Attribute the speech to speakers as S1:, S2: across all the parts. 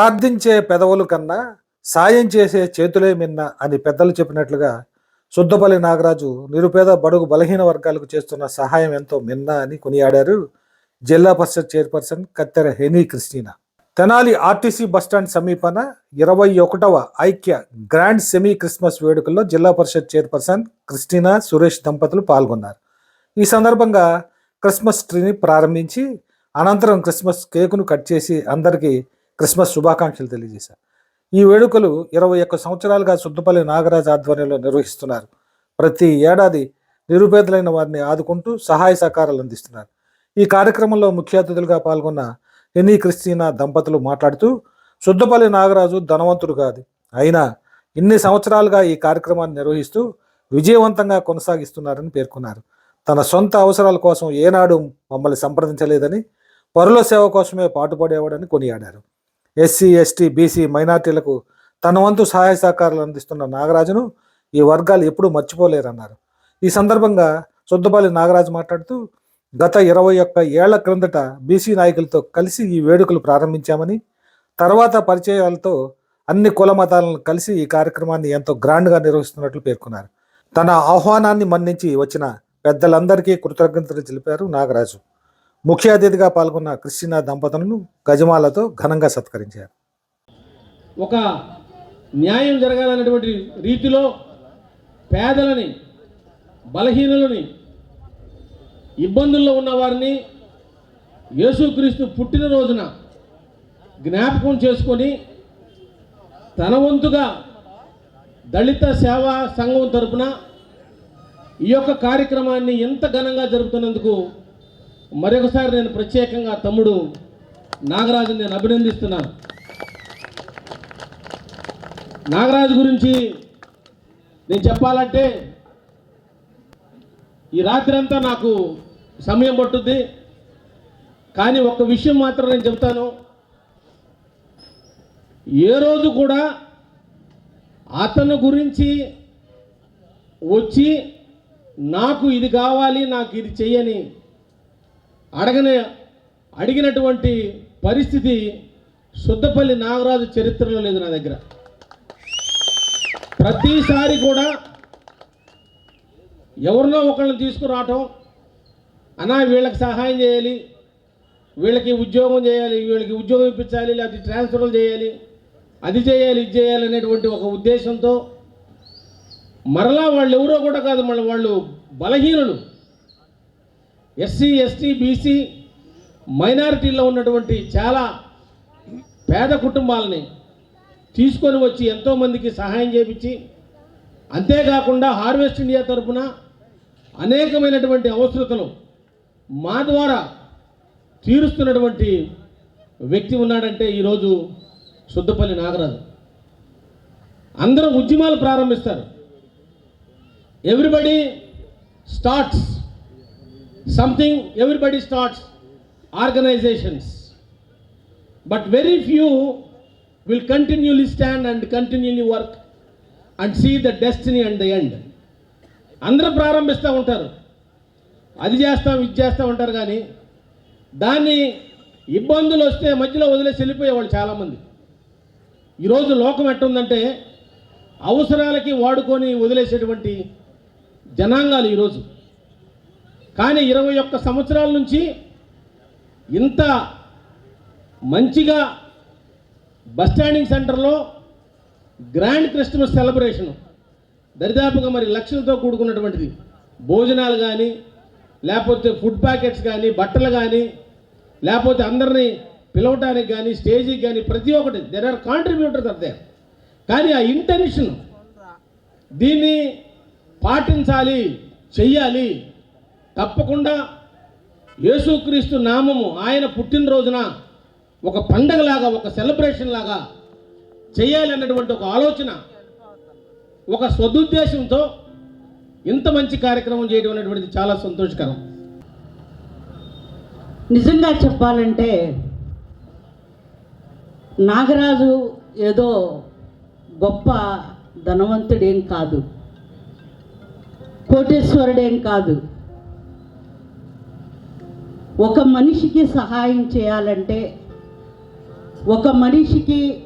S1: ప్రార్థించే పెదవులు కన్నా సాయం చేసే చేతులే మిన్న అని పెద్దలు చెప్పినట్లుగా శుద్ధపల్లి నాగరాజు నిరుపేద బడుగు బలహీన వర్గాలకు చేస్తున్న సహాయం ఎంతో మిన్న అని కొనియాడారు zilla parishad chairperson Kattera Heni Christina. Tenali RTC bus stand సమీపన ఇరవై ఒకటవ ఐక్య గ్రాండ్ సెమీ క్రిస్మస్ వేడుకల్లో జిల్లా పరిషత్ చైర్పర్సన్ క్రిస్టినా సురేష్ దంపతులు పాల్గొన్నారు. ఈ సందర్భంగా క్రిస్మస్ ట్రీని ప్రారంభించి అనంతరం క్రిస్మస్ కేకును కట్ చేసి అందరికీ క్రిస్మస్ శుభాకాంక్షలు తెలియజేశారు. ఈ వేడుకలు ఇరవై ఒక్క సంవత్సరాలుగా సుద్దపల్లి నాగరాజ్ ఆధ్వర్యంలో నిర్వహిస్తున్నారు. ప్రతి ఏడాది నిరుపేదలైన వారిని ఆదుకుంటూ సహాయ సహకారాలు అందిస్తున్నారు. ఈ కార్యక్రమంలో ముఖ్య అతిథులుగా పాల్గొన్న ఎనీ క్రిస్టీనా దంపతులు మాట్లాడుతూ సుద్దపల్లి నాగరాజు ధనవంతుడు కాదు. అయినా ఇన్ని సంవత్సరాలుగా ఈ కార్యక్రమాన్ని నిర్వహిస్తూ విజయవంతంగా కొనసాగిస్తున్నారని పేర్కొన్నారు. తన సొంత అవసరాల కోసం ఏనాడు మమ్మల్ని సంప్రదించలేదని పరుల సేవ కోసమే పాటుపడేవాడని కొనియాడారు. ఎస్సీ ఎస్టీ బీసీ మైనార్టీలకు తన వంతు సహాయ సహకారాలు అందిస్తున్న నాగరాజును ఈ వర్గాలు ఎప్పుడూ మర్చిపోలేరన్నారు. ఈ సందర్భంగా సుద్దపల్లి నాగరాజు మాట్లాడుతూ గత ఇరవై ఒక్క ఏళ్ళ క్రిందట బీసీ నాయకులతో కలిసి ఈ వేడుకలు ప్రారంభించామని తర్వాత పరిచయాలతో అన్ని కుల మతాలను కలిసి ఈ కార్యక్రమాన్ని ఎంతో గ్రాండ్గా నిర్వహిస్తున్నట్లు పేర్కొన్నారు. తన ఆహ్వానాన్ని మన్నించి వచ్చిన పెద్దలందరికీ కృతజ్ఞతలు తెలిపారు నాగరాజు. ముఖ్య అతిథిగా పాల్గొన్న క్రిస్టినా దంపతులను గజమాలతో ఘనంగా సత్కరించారు.
S2: ఒక న్యాయం జరగాలన్నటువంటి రీతిలో పేదలని బలహీనులని ఇబ్బందుల్లో ఉన్నవారిని యేసుక్రీస్తు పుట్టినరోజున జ్ఞాపకం చేసుకొని తన వంతుగా దళిత సేవా సంఘం తరపున ఈ యొక్క కార్యక్రమాన్ని ఎంత ఘనంగా జరుపుతున్నందుకు మరొకసారి నేను ప్రత్యేకంగా తమ్ముడు నాగరాజుని నేను అభినందిస్తున్నాను. నాగరాజు గురించి నేను చెప్పాలంటే ఈ రాత్రి అంతా నాకు సమయం పట్టుద్ది. కానీ ఒక్క విషయం మాత్రం నేను చెప్తాను. ఏ రోజు కూడా అతను గురించి వచ్చి నాకు ఇది కావాలి నాకు ఇది చెయ్యని అడగని అడిగినటువంటి పరిస్థితి శుద్ధపల్లి నాగరాజు చరిత్రలో లేదు నా దగ్గర. ప్రతిసారి కూడా ఎవరినో ఒకళ్ళని తీసుకురావటం అన్నా వీళ్ళకి సహాయం చేయాలి వీళ్ళకి ఉద్యోగం చేయాలి వీళ్ళకి ఉద్యోగం ఇప్పించాలి లేకపోతే ట్రాన్స్ఫర్లు చేయాలి అది చేయాలి ఇది చేయాలి అనేటువంటి ఒక ఉద్దేశంతో మరలా వాళ్ళు ఎవరో కూడా కాదు మళ్ళీ వాళ్ళు బలహీనులు. ఎస్సీ ఎస్టీ బీసీ మైనారిటీల్లో ఉన్నటువంటి చాలా పేద కుటుంబాలని తీసుకొని వచ్చి ఎంతోమందికి సహాయం చేపించి అంతేకాకుండా హార్వెస్ట్ ఇండియా తరపున అనేకమైనటువంటి అవసరతలు మా ద్వారా తీరుస్తున్నటువంటి వ్యక్తి ఉన్నాడంటే ఈరోజు శుద్ధపల్లి నాగరాజు. అందరూ ఉద్యమాలు ప్రారంభిస్తారు. Everybody starts something everybody starts organisations but very few will continuously stand and continuously work and see the destiny and the end అందరూ ప్రారంభిస్తూ ఉంటారు. అది చేస్తాం ఇది చేస్తూ ఉంటారు కానీ దాన్ని ఇబ్బందులు వస్తే మధ్యలో వదిలేసి వెళ్ళిపోయేవాళ్ళు చాలామంది. ఈరోజు లోకం ఎట్టుందంటే అవసరాలకి వాడుకొని వదిలేసేటువంటి జనాంగాలు ఈరోజు కానీ ఇరవై ఒక్క సంవత్సరాల నుంచి ఇంత మంచిగా బస్ స్టాండింగ్ సెంటర్లో గ్రాండ్ క్రిస్మస్ సెలబ్రేషన్ దరిదాపుగా మరి లక్షలతో కూడుకున్నటువంటిది. భోజనాలు కానీ లేకపోతే ఫుడ్ ప్యాకెట్స్ కానీ బట్టలు కానీ లేకపోతే అందరినీ పిలవటానికి కానీ స్టేజీకి కానీ ప్రతి ఒక్కటి దెర్ ఆర్ కాంట్రిబ్యూటర్స్ అదే కానీ ఆ ఇంటెన్షన్ దీన్ని పాటించాలి చెయ్యాలి. తప్పకుండా యేసుక్రీస్తు నామము ఆయన పుట్టినరోజున
S3: ఒక పండగలాగా ఒక సెలబ్రేషన్ లాగా చేయాలన్నటువంటి ఒక ఆలోచన ఒక సదుద్దేశంతో ఇంత మంచి కార్యక్రమం చేయడం అనేటువంటిది చాలా సంతోషకరం.
S4: నిజంగా చెప్పాలంటే నాగరాజు ఏదో గొప్ప ధనవంతుడేం కాదు కోటేశ్వరుడేం కాదు. ఒక మనిషికి సహాయం చేయాలంటే ఒక మనిషికి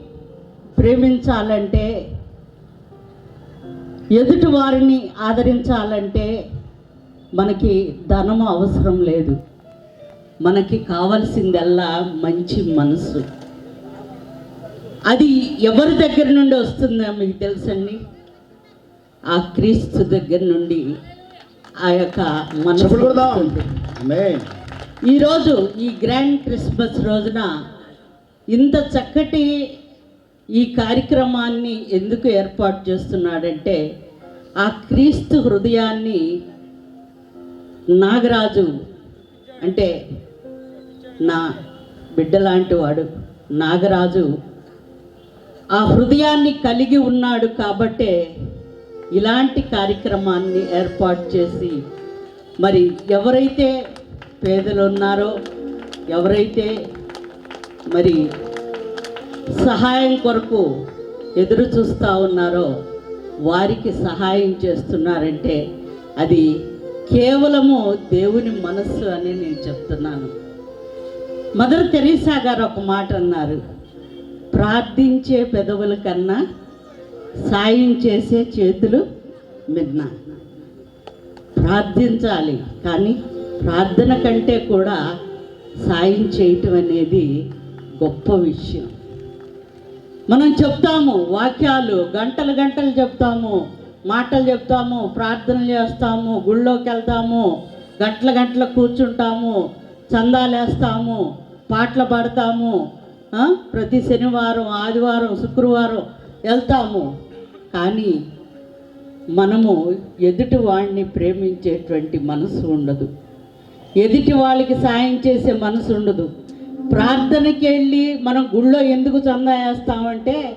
S4: ప్రేమించాలంటే ఎదుటి వారిని ఆదరించాలంటే మనకి ధనము అవసరం లేదు. మనకి కావలసిందల్లా మంచి మనసు. అది ఎవరి దగ్గర నుండి వస్తుందో మీకు తెలుసండి? ఆ క్రీస్తు దగ్గర నుండి ఆ యొక్క మనసు. ఈరోజు ఈ గ్రాండ్ క్రిస్మస్ రోజున ఇంత చక్కటి ఈ కార్యక్రమాన్ని ఎందుకు ఏర్పాటు చేస్తున్నాడంటే ఆ క్రీస్తు హృదయాన్ని నాగరాజు అంటే నా బిడ్డలాంటి వాడు నాగరాజు ఆ హృదయాన్ని కలిగి ఉన్నాడు కాబట్టే ఇలాంటి కార్యక్రమాన్ని ఏర్పాటు చేసి మరి ఎవరైతే పేదలు ఉన్నారో ఎవరైతే మరి సహాయం కొరకు ఎదురు చూస్తూ ఉన్నారో వారికి సహాయం చేస్తున్నారంటే అది కేవలము దేవుని మనస్సు అని నేను చెప్తున్నాను. మదర్ తెరీసా గారు ఒక మాట అన్నారు. ప్రార్థించే పెదవుల కన్నా సాయం చేసే చేతులు మిన్న. ప్రార్థించాలి కానీ ప్రార్థన కంటే కూడా సాయం చేయటం అనేది గొప్ప విషయం. మనం చెప్తాము వాక్యాలు గంటలు గంటలు చెప్తాము మాటలు చెప్తాము ప్రార్థనలు చేస్తాము గుళ్ళోకి వెళ్తాము గంటల గంటల కూర్చుంటాము చందాలు వేస్తాము పాటలు పాడతాము ప్రతి శనివారం ఆదివారం శుక్రవారం వెళ్తాము. కానీ మనము ఎదుటి వాడిని ప్రేమించేటువంటి మనసు ఉండదు. ఎదుటి వాళ్ళకి సాయం చేసే మనసు ఉండదు. ప్రార్థనకి వెళ్ళి మనం గుళ్ళో ఎందుకు చందా వేస్తామంటే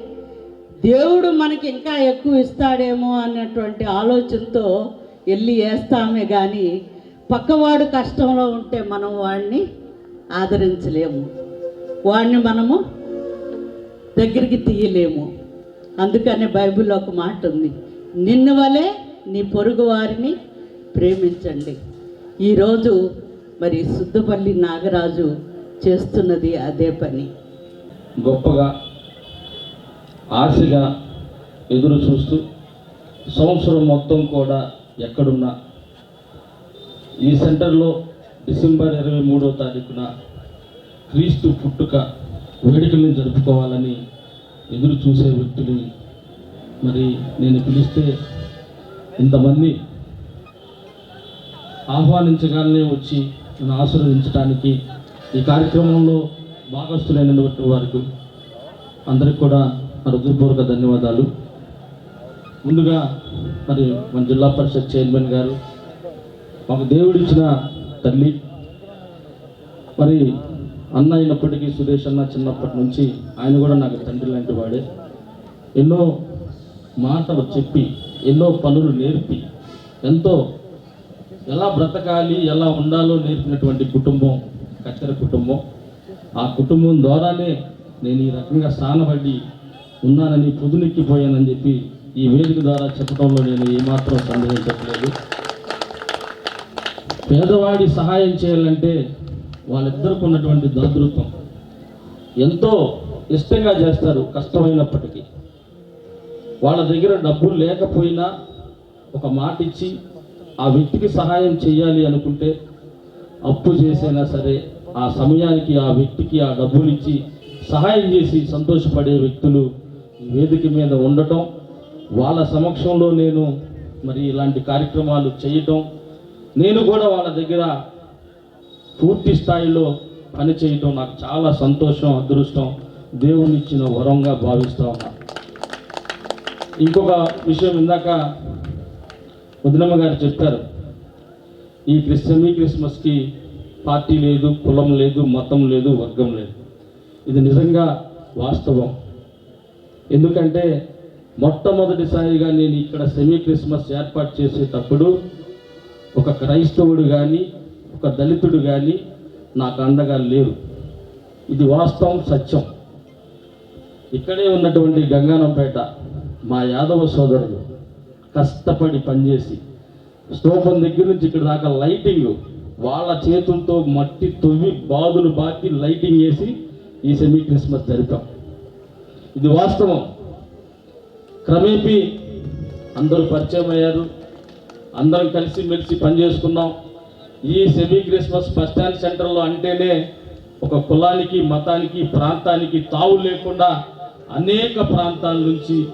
S4: దేవుడు మనకి ఇంకా ఎక్కువ ఇస్తాడేమో అన్నటువంటి ఆలోచనతో వెళ్ళి వేస్తామే కానీ పక్కవాడు కష్టంలో ఉంటే మనం వాడిని ఆదరించలేము. వాడిని మనము దగ్గరికి తీయలేము. అందుకనే బైబిల్లో ఒక మాట ఉంది నిన్ను వలె నీ పొరుగు వారిని ప్రేమించండి. ఈరోజు మరి సుద్దపల్లి నాగరాజు చేస్తున్నది అదే పని.
S3: గొప్పగా ఆశగా ఎదురు చూస్తూ సంవత్సరం మొత్తం కూడా ఎక్కడున్నా ఈ సెంటర్లో డిసెంబర్ ఇరవై మూడో తారీఖున క్రీస్తు పుట్టుక వేడుకలను జరుపుకోవాలని ఎదురు చూసే వ్యక్తులు మరి నేను పిలిస్తే ఇంతమంది ఆహ్వానించగానే వచ్చి నన్ను ఆశీర్వదించడానికి ఈ కార్యక్రమంలో భాగస్థులైనటువంటి వారికి అందరికి కూడా హృదయపూర్వక ధన్యవాదాలు. ముందుగా మరి మన జిల్లా పరిషత్ చైర్మన్ గారు మాకు దేవుడిచ్చిన తల్లి మరి అన్న అయినప్పటికీ సురేష్ అన్న చిన్నప్పటి నుంచి ఆయన కూడా నాకు తండ్రి లాంటి వాడే. ఎన్నో మాటలు చెప్పి ఎన్నో పనులు నేర్పి ఎంతో ఎలా బ్రతకాలి ఎలా ఉండాలో నేర్పినటువంటి కుటుంబం కచ్చర కుటుంబం. ఆ కుటుంబం ద్వారానే నేను ఈ రకంగా స్థానపడి ఉన్నానని పొదునెక్కిపోయానని చెప్పి ఈ వేదిక ద్వారా చెప్పడంలో నేను ఏమాత్రం సందేహం చెప్పలేదు. పేదవాడి సహాయం చేయాలంటే వాళ్ళిద్దరికి ఉన్నటువంటి దాతృత్వం ఎంతో ఇష్టంగా చేస్తారు కష్టమైనప్పటికీ. వాళ్ళ దగ్గర డబ్బులు లేకపోయినా ఒక మాట ఇచ్చి ఆ వ్యక్తికి సహాయం చేయాలి అనుకుంటే అప్పు చేసైనా సరే ఆ సమయానికి ఆ వ్యక్తికి ఆ డబ్బులు ఇచ్చి సహాయం చేసి సంతోషపడే వ్యక్తులు వేదిక మీద ఉండటం వాళ్ళ సమక్షంలో నేను మరి ఇలాంటి కార్యక్రమాలు చేయటం నేను కూడా వాళ్ళ దగ్గర పూర్తి స్థాయిలో పనిచేయటం నాకు చాలా సంతోషం అదృష్టం. దేవునిచ్చిన వరంగా భావిస్తూ ఉన్నా. ఇంకొక విషయం ఇందాక వదినమ్మ గారు చెప్పారు ఈ క్రిస్టమీ క్రిస్మస్కి పార్టీ లేదు కులం లేదు మతం లేదు వర్గం లేదు. ఇది నిజంగా వాస్తవం. ఎందుకంటే మొట్టమొదటిసారిగా నేను ఇక్కడ సెమీ క్రిస్మస్ ఏర్పాటు చేసేటప్పుడు ఒక క్రైస్తవుడు కానీ ఒక దళితుడు కానీ నాకు అండగా లేరు. ఇది వాస్తవం సత్యం. ఇక్కడే ఉన్నటువంటి గంగానంపేట మా యాదవ సోదరుడు కష్టపడి పనిచేసి స్తూపం దగ్గర నుంచి ఇక్కడ దాకా లైటింగ్ వాళ్ళ చేతులతో మట్టి తొవ్వి బాదులు బాకి లైటింగ్ వేసి ఈ సెమీ క్రిస్మస్ జరిపాం. ఇది వాస్తవం. క్రమేపీ అందరూ పరిచయం అయ్యారు. అందరం కలిసి మెలిసి పనిచేసుకున్నాం. ఈ సెమీ క్రిస్మస్ బస్ స్టాండ్ సెంటర్లో అంటేనే ఒక కులానికి మతానికి ప్రాంతానికి తావు లేకుండా అనేక ప్రాంతాల నుంచి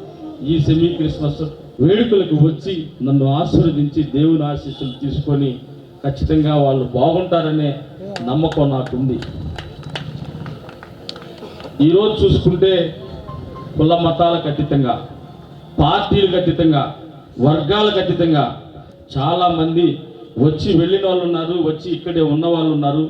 S3: ఈ సెమీ క్రిస్మస్ వేడుకలకు వచ్చి నన్ను ఆశీర్వదించి దేవుని ఆశీస్సులు తీసుకొని ఖచ్చితంగా వాళ్ళు బాగుంటారనే నమ్మకం నాకుంది. ఈరోజు చూసుకుంటే కుల మతాలకు అతీతంగా పార్టీలకు అతీతంగా వర్గాలకు అతీతంగా చాలామంది వచ్చి వెళ్ళిన వాళ్ళు ఉన్నారు వచ్చి ఇక్కడే ఉన్న వాళ్ళు ఉన్నారు.